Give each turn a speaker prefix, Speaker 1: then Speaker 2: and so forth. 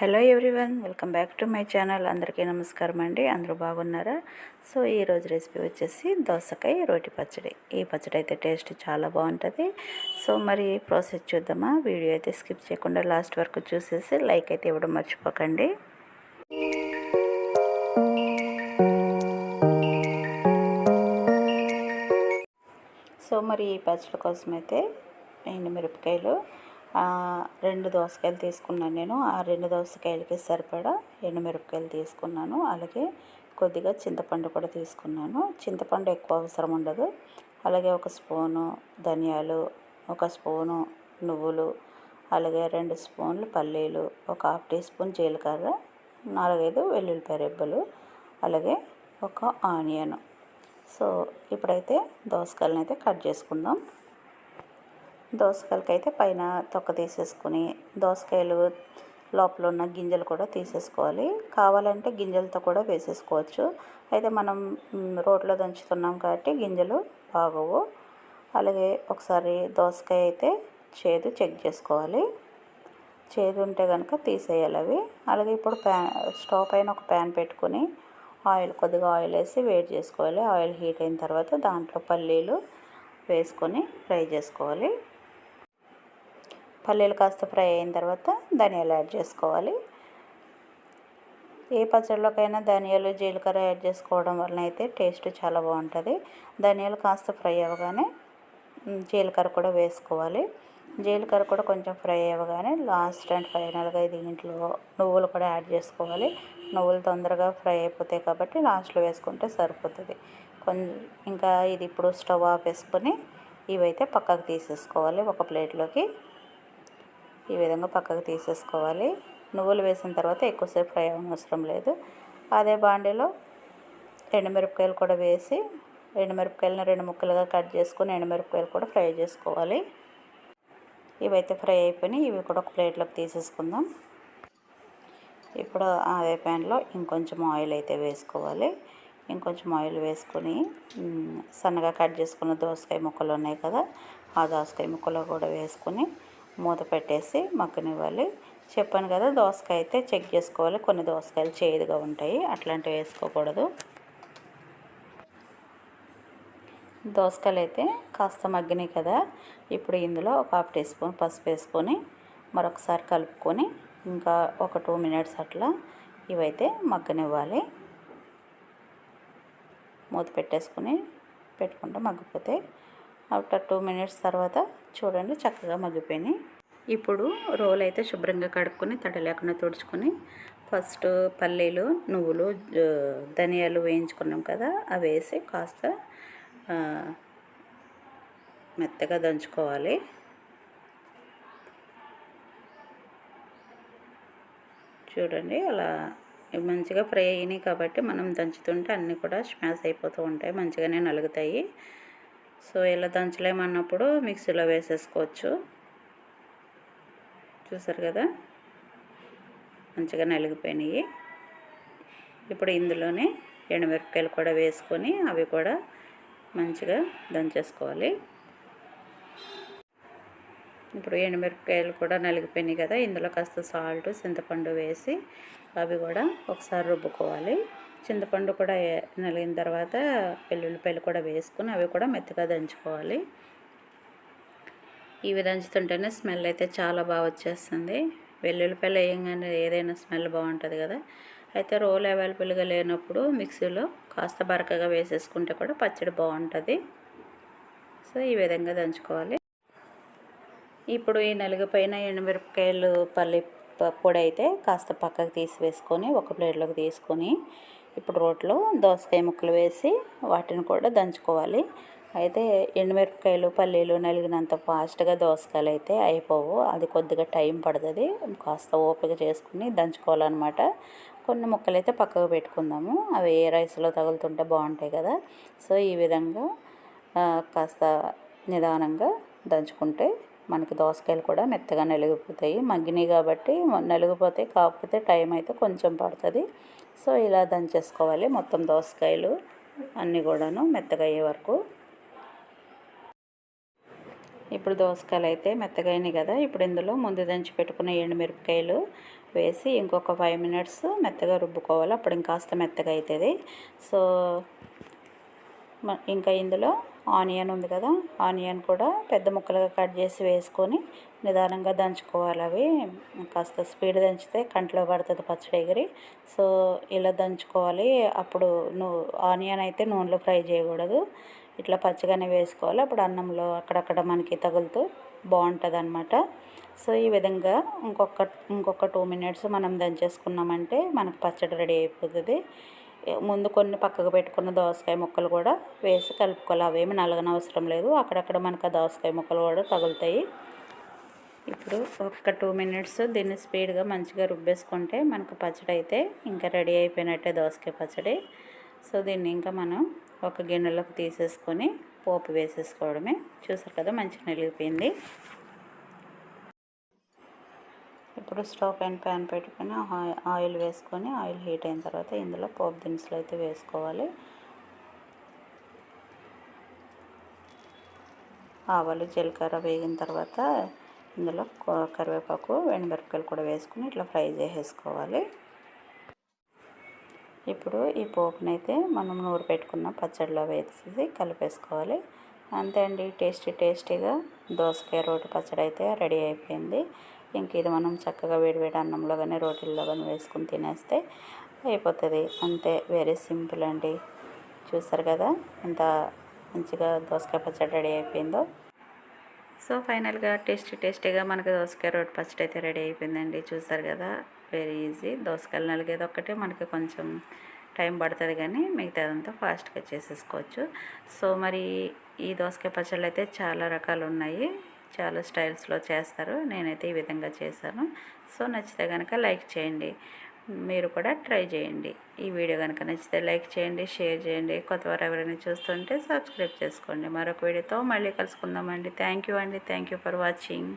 Speaker 1: Hello everyone welcome back to my channel. అందరికీ నమస్కారం అండి. అందరూ బాగున్నారా? సో ఈరోజు రెసిపీ వచ్చేసి దోసకాయ రోటి పచ్చడి. ఈ పచ్చడి అయితే టేస్ట్ చాలా బాగుంటుంది. సో మరి ప్రాసెస్ చూద్దామా? వీడియో అయితే స్కిప్ చేయకుండా లాస్ట్ వరకు చూసేసి లైక్ అయితే ఇవ్వడం మర్చిపోకండి. సో మరి ఈ పచ్చడి కోసం అయితే ఎండు మిరపకాయలు రెండు దోసకాయలు తీసుకున్నాను నేను. ఆ రెండు దోసకాయలకి సరిపడా ఎండుమిరపకాయలు తీసుకున్నాను. అలాగే కొద్దిగా చింతపండు కూడా తీసుకున్నాను. చింతపండు ఎక్కువ అవసరం ఉండదు. అలాగే ఒక స్పూను ధనియాలు ఒక స్పూను నువ్వులు అలాగే రెండు స్పూన్లు పల్లీలు ఒక హాఫ్ టీ స్పూన్ జీలకర్ర నాలుగైదు వెల్లుల్లిపాయ రెబ్బలు అలాగే ఒక ఆనియన్. సో ఇప్పుడైతే దోసకాయలను అయితే కట్ చేసుకుందాం. దోసకాయలకి అయితే పైన తొక్క తీసేసుకుని దోసకాయలు లోపల ఉన్న గింజలు కూడా తీసేసుకోవాలి. కావాలంటే గింజలతో కూడా వేసేసుకోవచ్చు. అయితే మనం రోడ్లో రోట్లో దంచుతున్నాం కాబట్టి గింజలు బాగోవు. అలాగే ఒకసారి దోసకాయ అయితే చేదు చెక్ చేసుకోవాలి. చేదు ఉంటే కనుక తీసేయాలి అవి. అలాగే ఇప్పుడు ప్యాన్ స్టవ్ పైన ఒక ప్యాన్ పెట్టుకొని ఆయిల్ కొద్దిగా ఆయిల్ వేసి వేడి చేసుకోవాలి. ఆయిల్ హీట్ అయిన తర్వాత దాంట్లో పల్లీలు వేసుకొని ఫ్రై చేసుకోవాలి. పల్లీలు కాస్త ఫ్రై అయిన తర్వాత ధనియాలు యాడ్ చేసుకోవాలి. ఏ పచ్చళ్ళకైనా ధనియాలు జీలకర్ర యాడ్ చేసుకోవడం వలన అయితే టేస్ట్ చాలా బాగుంటుంది. ధనియాలు కాస్త ఫ్రై అవ్వగానే జీలకర్ర కూడా వేసుకోవాలి. జీలకర్ర కూడా కొంచెం ఫ్రై అవ్వగానే లాస్ట్ అండ్ ఫైనల్గా దీంట్లో నువ్వులు కూడా యాడ్ చేసుకోవాలి. నువ్వులు తొందరగా ఫ్రై అయిపోతాయి కాబట్టి లాస్ట్లో వేసుకుంటే సరిపోతుంది. కొంచెం ఇంకా ఇది ఇప్పుడు స్టవ్ ఆఫ్ వేసుకొని ఇవైతే పక్కకు తీసేసుకోవాలి ఒక ప్లేట్లోకి. ఈ విధంగా పక్కకు తీసేసుకోవాలి. నువ్వులు వేసిన తర్వాత ఎక్కువసేపు ఫ్రై అవసరం లేదు. అదే బాండీలో ఎండుమిరపకాయలు కూడా వేసి ఎండుమిరపకాయలను రెండు ముక్కలుగా కట్ చేసుకొని ఎండుమిరపకాయలు కూడా ఫ్రై చేసుకోవాలి. ఇవైతే ఫ్రై అయిపోయినాయి. ఇవి కూడా ఒక ప్లేట్లోకి తీసేసుకుందాం. ఇప్పుడు అదే ప్యాన్లో ఇంకొంచెం ఆయిల్ అయితే వేసుకోవాలి. ఇంకొంచెం ఆయిల్ వేసుకొని సన్నగా కట్ చేసుకున్న దోసకాయ ముక్కలు ఉన్నాయి కదా ఆ దోసకాయ ముక్కలు కూడా వేసుకొని మూత పెట్టేసి మగ్గనివ్వాలి. చెప్పాను కదా దోసకాయ అయితే చెక్ చేసుకోవాలి. కొన్ని దోసకాయలు చేదుగా ఉంటాయి. అట్లాంటివి వేసుకోకూడదు. దోసకాయలు అయితే కాస్త మగ్గినాయి కదా. ఇప్పుడు ఇందులో ఒక హాఫ్ టీ స్పూన్ పసుపు వేసుకొని మరొకసారి కలుపుకొని ఇంకా ఒక టూ మినిట్స్ అట్లా ఇవైతే మగ్గనివ్వాలి. మూత పెట్టేసుకొని పెట్టుకుంటే మగ్గిపోతే ఆఫ్టర్ టూ మినిట్స్ తర్వాత చూడండి చక్కగా మగ్గిపోయినాయి. ఇప్పుడు రోల్ అయితే శుభ్రంగా కడుక్కొని తడి లేకుండా తుడుచుకొని ఫస్ట్ పల్లీలు నువ్వులు ధనియాలు వేయించుకున్నాం కదా అవి వేసి కాస్త మెత్తగా దంచుకోవాలి. చూడండి అలా మంచిగా ఫ్రై అయినాయి కాబట్టి మనం దంచుతుంటే అన్నీ కూడా స్మాష్ అయిపోతూ ఉంటాయి మంచిగానే నలుగుతాయి. సో ఇలా దంచలేమన్నప్పుడు మిక్సీలో వేసేసుకోవచ్చు. చూసారు కదా? మంచిగా నలిగిపోయినాయి. ఇప్పుడు ఇందులోనే ఎండుమిరపకాయలు కూడా వేసుకొని అవి కూడా మంచిగా దంచేసుకోవాలి. ఇప్పుడు ఎండుమిరపకాయలు కూడా నలిగిపోయినాయి కదా ఇందులో కాస్త సాల్ట్ చింతపండు వేసి అవి కూడా ఒకసారి రుబ్బుకోవాలి. చింతపండు కూడా నలిగిన తర్వాత వెల్లుల్లిపాయలు కూడా వేసుకుని అవి కూడా మెత్తగా దంచుకోవాలి. ఇవి దంచుతుంటేనే స్మెల్ అయితే చాలా బాగా వచ్చేస్తుంది. వెల్లుల్లిపాయలు వేయంగానే ఏదైనా స్మెల్ బాగుంటుంది కదా. అయితే రోల్ అవైలబుల్గా లేనప్పుడు మిక్సీలో కాస్త బరకగా వేసేసుకుంటే కూడా పచ్చడి బాగుంటుంది. సో ఈ విధంగా దంచుకోవాలి. ఇప్పుడు ఈ నలుగుపైన ఎండుమిరపకాయలు పల్లి పొడి అయితే కాస్త పక్కకు తీసి వేసుకొని ఒక ప్లేట్లోకి తీసుకొని ఇప్పుడు రోట్లో దోసకాయ ముక్కలు వేసి వాటిని కూడా దంచుకోవాలి. అయితే ఎండుమిరపకాయలు పల్లీలు నలిగినంత ఫాస్ట్గా దోసకాయలు అయితే అయిపోవు. అది కొద్దిగా టైం పడుతుంది. కాస్త ఓపిక చేసుకుని దంచుకోవాలన్నమాట. కొన్ని ముక్కలు అయితే పక్కకు పెట్టుకుందాము. అవి ఏ రైస్లో తగులుతుంటే బాగుంటాయి కదా. సో ఈ విధంగా కాస్త నిదానంగా దంచుకుంటే మనకి దోసకాయలు కూడా మెత్తగా నలిగిపోతాయి. మగ్గినాయి కాబట్టి నలిగిపోతాయి. కాకపోతే టైం అయితే కొంచెం పడుతుంది. సో ఇలా దంచేసుకోవాలి మొత్తం దోసకాయలు అన్నీ కూడాను మెత్తగా అయ్యే వరకు. ఇప్పుడు దోసకాయలు అయితే మెత్తగా అయినాయి కదా. ఇప్పుడు ఇందులో ముందు దంచి పెట్టుకున్న ఎండుమిరపకాయలు వేసి ఇంకొక ఫైవ్ మినిట్స్ మెత్తగా రుబ్బుకోవాలి. అప్పుడు ఇంకాస్త మెత్తగా అవుతుంది సో ఇంకా ఇందులో ఆనియన్ ఉంది కదా ఆనియన్ కూడా పెద్ద ముక్కలుగా కట్ చేసి వేసుకొని నిదానంగా దంచుకోవాలి అవి. కాస్త స్పీడ్ దంచితే కంట్లో పడుతుంది పచ్చడి ఎగిరి. సో ఇలా దంచుకోవాలి. అప్పుడు నువ్వు ఆనియన్ అయితే నూనెలో ఫ్రై చేయకూడదు. ఇట్లా పచ్చగానే వేసుకోవాలి. అప్పుడు అన్నంలో అక్కడక్కడ మనకి తగులుతూ బాగుంటుంది అనమాట సో ఈ విధంగా ఇంకొక ఇంకొక టూ మినిట్స్ మనం దంచేసుకున్నామంటే మనకు పచ్చడి రెడీ అయిపోతుంది. ముందు కొన్ని పక్కకు పెట్టుకున్న దోసకాయ ముక్కలు కూడా వేసి కలుపుకోవాలి. అవేమి నలగనవసరం లేదు. అక్కడక్కడ మనకు ఆ దోసకాయ ముక్కలు కూడా తగులుతాయి. ఇప్పుడు ఒక టూ మినిట్స్ దీన్ని స్పీడ్గా మంచిగా రుబ్బేసుకుంటే మనకు పచ్చడి అయితే ఇంకా రెడీ అయిపోయినట్టే దోసకాయ పచ్చడి. సో దీన్ని ఇంకా మనం ఒక గిన్నెలోకి తీసేసుకొని పోపు వేసేసుకోవడమే. చూసారు కదా మంచిగా నిలిగిపోయింది. ఇప్పుడు స్టవ్ పైన ప్యాన్ పెట్టుకొని ఆయిల్ వేసుకొని ఆయిల్ హీట్ అయిన తర్వాత ఇందులో పోపు దినుసులు అయితే వేసుకోవాలి. ఆవాలు జీలకర్ర వేగిన తర్వాత ఇందులో కరివేపాకు ఎండుమిరపకాయలు కూడా వేసుకుని ఇట్లా ఫ్రై చేసేసుకోవాలి. ఇప్పుడు ఈ పోపునైతే మనం నూరు పెట్టుకున్న పచ్చడిలో వేసేసి కలిపేసుకోవాలి. అంతే అండి. టేస్టీ టేస్టీగా దోసకాయ రోటి పచ్చడి అయితే రెడీ అయిపోయింది. ఇంక ఇది మనం చక్కగా వేడివేడి అన్నంలో కానీ రోటీల్లో కానీ వేసుకుని తినేస్తే అయిపోతుంది. అంతే వెరీ సింపుల్ అండి. చూస్తారు కదా ఎంత మంచిగా దోసకాయ పచ్చడి రెడీ అయిపోయిందో. సో ఫైనల్గా టేస్టీ టేస్టీగా మనకి దోసకాయ రోటి పచ్చడి అయితే రెడీ అయిపోయిందండి. చూస్తారు కదా వెరీ ఈజీ దోసకాయలు నలిగేది ఒక్కటే మనకి కొంచెం టైం పడుతుంది కానీ మిగతాదంతా ఫాస్ట్గా చేసేసుకోవచ్చు. సో మరి ఈ దోసకాయ పచ్చళ్ళు అయితే చాలా రకాలు ఉన్నాయి. చాలా స్టైల్స్లో చేస్తారు. నేనైతే ఈ విధంగా చేశాను. సో నచ్చితే కనుక లైక్ చేయండి. మీరు కూడా ట్రై చేయండి. ఈ వీడియో కనుక నచ్చితే లైక్ చేయండి షేర్ చేయండి. కొత్తవారు ఎవరైనా చూస్తుంటే సబ్స్క్రైబ్ చేసుకోండి. మరొక వీడియోతో మళ్ళీ కలుసుకుందామండి. థ్యాంక్ యూ అండి. Thank you for watching.